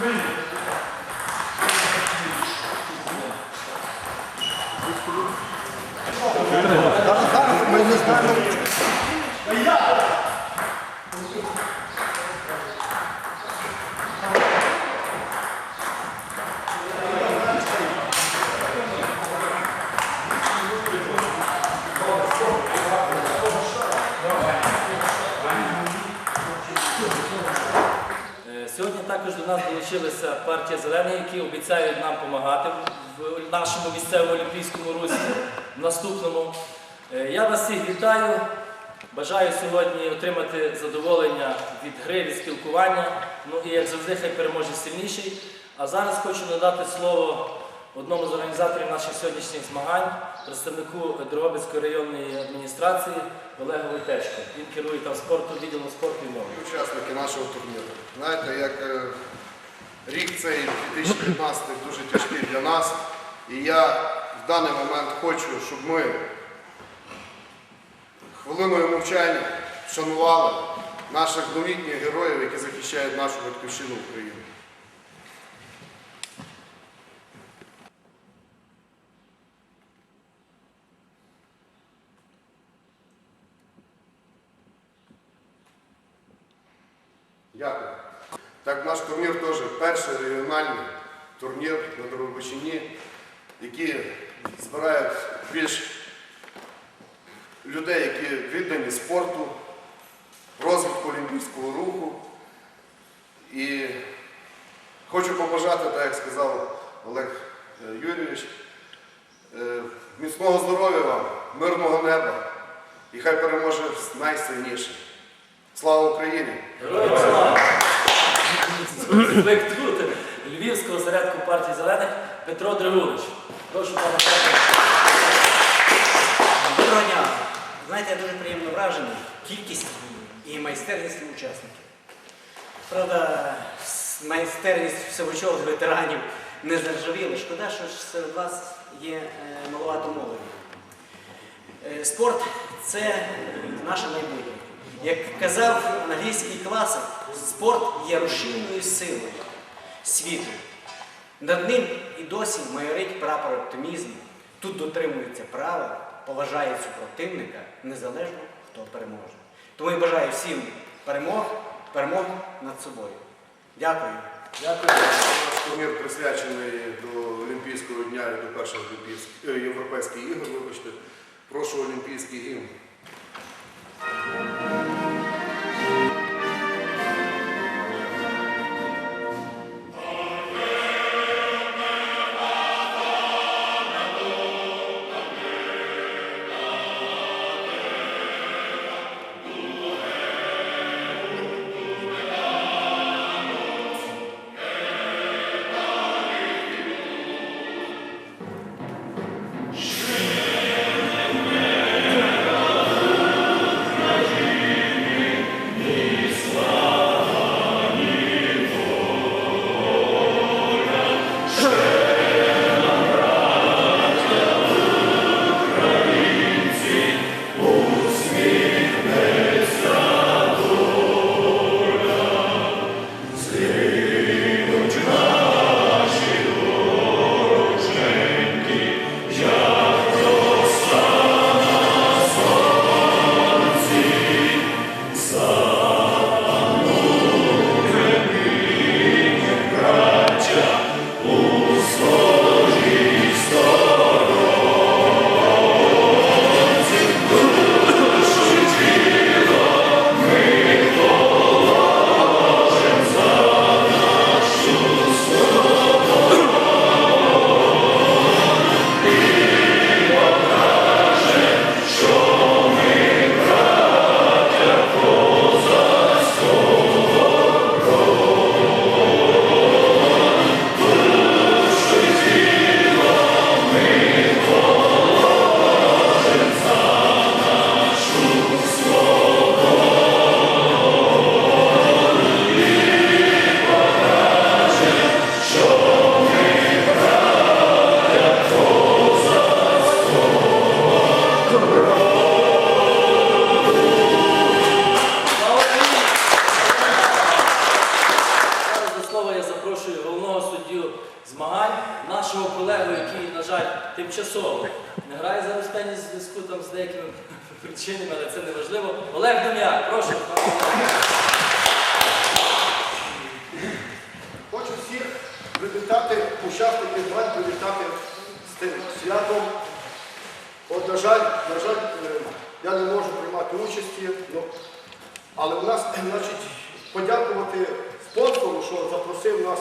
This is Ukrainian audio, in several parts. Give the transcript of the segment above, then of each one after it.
Ми не знаємо. Сьогодні також до нас долучилася партія Зелені, які обіцяють нам допомагати в нашому місцевому олімпійському русі в наступному. Е, Я вас всіх вітаю. Бажаю сьогодні отримати задоволення від гри, від спілкування. Ну і як завжди, хай переможе сильніший. А зараз хочу надати слово одному з організаторів наших сьогоднішніх змагань, представнику Дрогобицької районної адміністрації Олегу Войтечко. Він керує там спорту, відділом спорту і мови. Учасники нашого турніру. Знаєте, як е, рік цей 2015 дуже тяжкий для нас. І я в даний момент хочу, щоб ми хвилиною мовчання вшанували наших новітніх героїв, які захищають нашу батьківщину Україну. Дякую. Так, наш турнір теж перший регіональний турнір на Дробовичині, який збирає більш людей, які віддані спорту, розвитку олімпійського руху. І хочу побажати, так як сказав Олег е, Юрійович, е, міцного здоров'я вам, мирного неба і хай переможе найсильніший. Слава Україні! Слава! Звик Львівського зарядку партії зелених Петро Драгулич. Прошу Петра. Доброго дня. Знаєте, я дуже приємно вражений кількістю і майстерністю учасників. Правда, майстерність всевочого ветеранів не заржавіла. Шкода, що серед вас є е, маловато молоді. Е, Спорт це наше майбутнє. Як казав англійський класик, спорт є рушійною силою світу. Над ним і досі майорить прапор оптимізму. Тут дотримуються правил, поважає супротивника, незалежно хто переможе. Тому я бажаю всім перемог, перемог над собою. Дякую. Дякую. Турнір присвячений до Олімпійського дня і до перших е, європейських ігор. Вибачте, прошу Олімпійський гімн. Привітати з тим святом. От, на жаль, на жаль, е, я не можу приймати участі, ну, але у нас, значить, подякувати спонсору, що запросив нас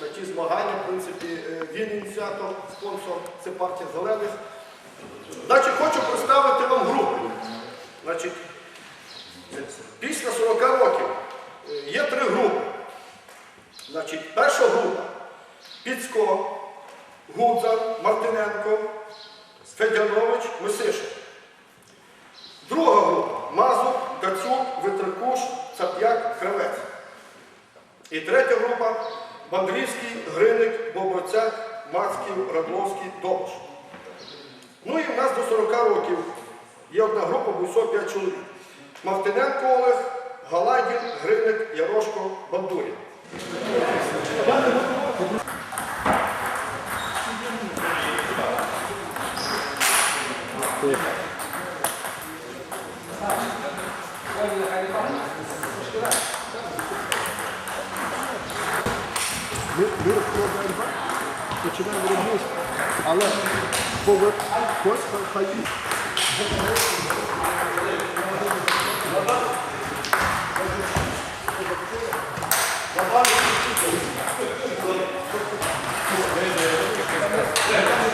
на ті змагання. В принципі, е, він ініціатор, спонсор, це партія зелених. Значить, хочу представити вам групу. Значить, після 40 років е, є три групи. Значить, перша група Піцько, Гудзан, Мартиненко, Федянович, Мисишин. Друга група Мазур, Дацюк, Витрикуш, Цап'як, Кравець. І третя група Бандрівський, Гриник, Боброцяк, Мацьків, Радловський, Довж. Ну і в нас до 40 років є одна група, бо всього 5 чоловік. Мартиненко Олег, Галадін, Гриник, Ярошко, Бандурін. Ми, ми розкладаємо, починаємо робити, але повер... хай- Thank їсть.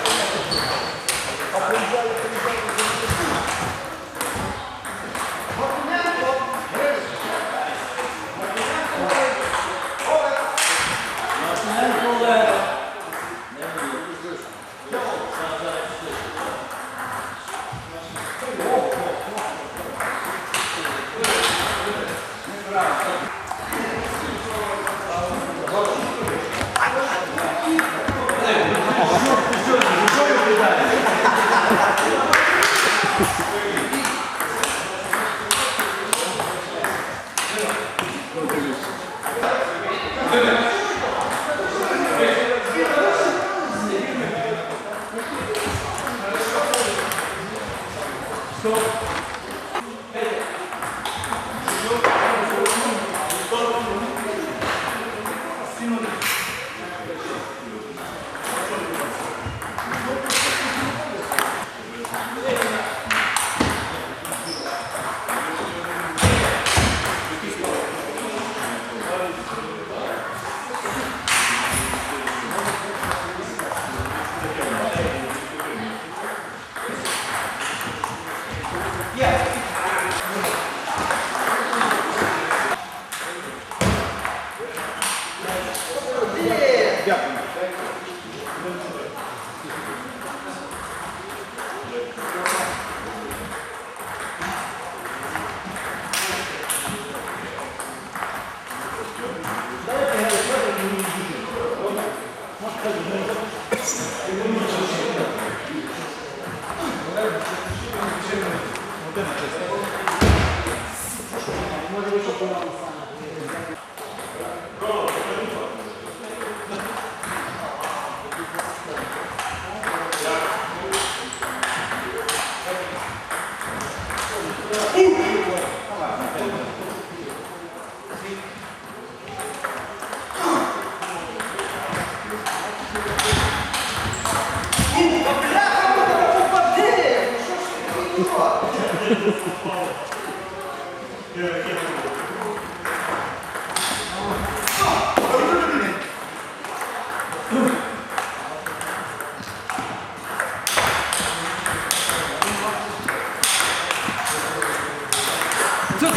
Це,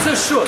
це що?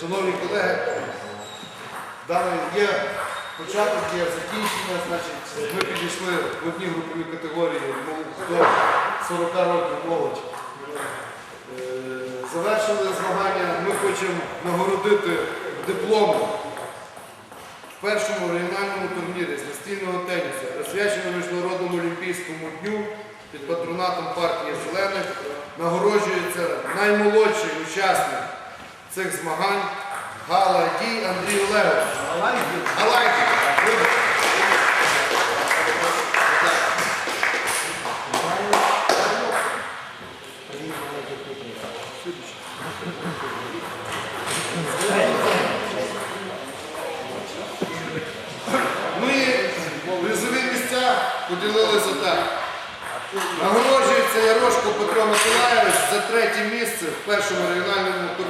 Шановні колеги, є початок, є закінчення, значить ми підійшли в одні групові категорії ну, до 40 років молодь. Е, Завершили змагання, ми хочемо нагородити дипломом в першому регіональному турнірі з настільного тенісу, присвяченому Міжнародному олімпійському дню під патронатом партії Зелених, нагороджується наймолодший учасник цих змагань Галадій Андрій Олегович. Галадій. Ми призові місця поділилися так. Нагороджується Ярошко Петро Миколаєвич за третє місце в першому регіональному турнірі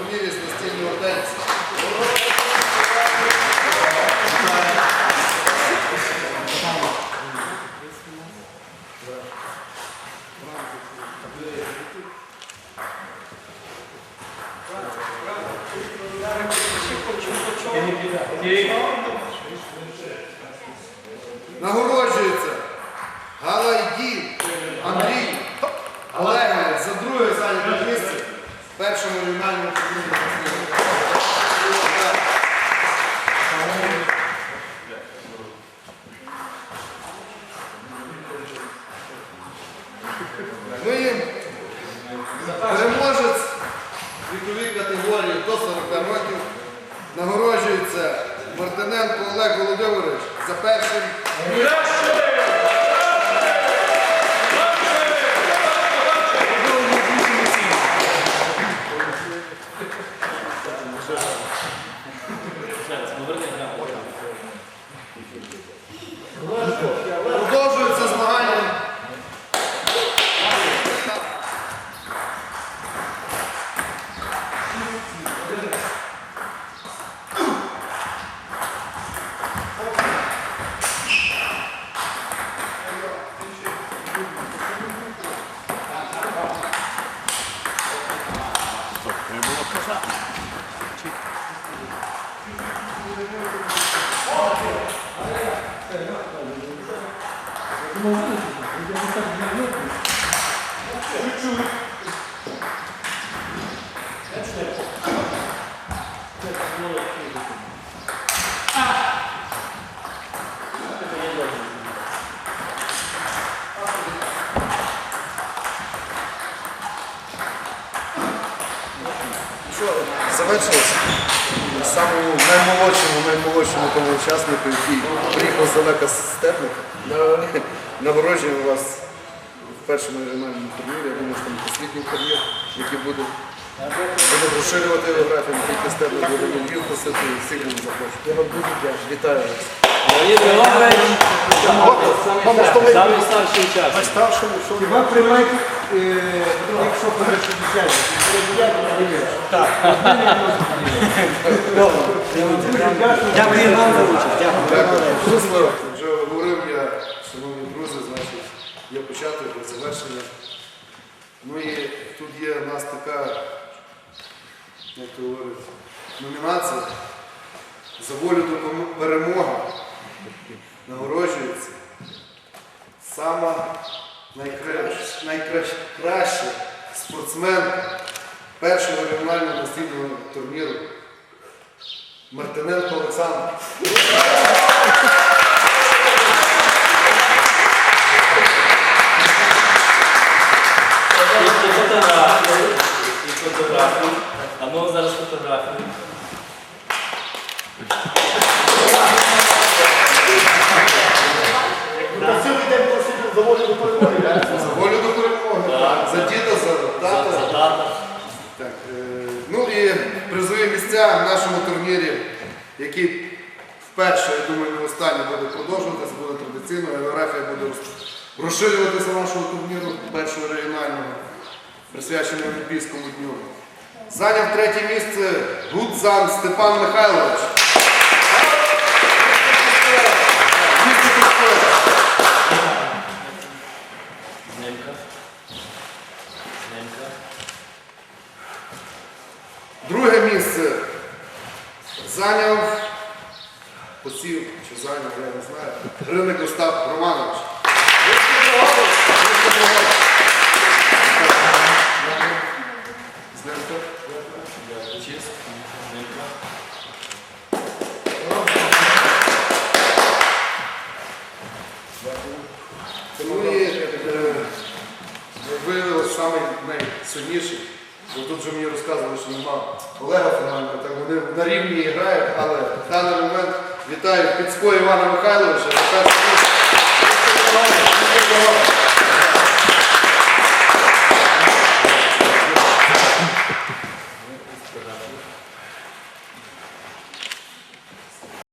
з настільного முருகன் нагороджуємо вас в першому регіональному турнірі. Я думаю, що там освітній турнір, який буде. Буде розширювати географію, не тільки Степник, буде Львів просити, і всіх будемо запрошувати. Я вам дуже дякую. Вітаю вас. Леонід Георгійович, самий- самий старший учасник. Старшому, що ви приймаєте, якщо перешкоджаєте. Дякую вам за участь. Дякую. Дякую. Щасливо. Вже говорив я, шановні друзі, значить, є початок, є завершення. Ну і тут є в нас така, як то говорить, номінація за волю до перемоги. Нагороджується сама найкраща, найкраща спортсменка першого регіонального настільного турніру Мартиненко Олександр. І фотографію, і фотографію. А ну зараз фотографію. На за волю до перемоги. За діда, за тата. Е, ну і призові місця в нашому турнірі, який вперше, я думаю, не останній буде продовжуватися, буде традиційно. Географія буде розширюватися нашого турніру першого регіонального, присвяченого Олімпійському дню. Зайняв третє місце Гудзан Степан Михайлович. Друге місце зайняв, посів чи зайняв, я не знаю, Гриник Остап Романович. сильніші. Бо тут же мені розказували, що нема Олега Ферганка, так вони на рівні грають, але в даний момент вітаю Підського Івана Михайловича.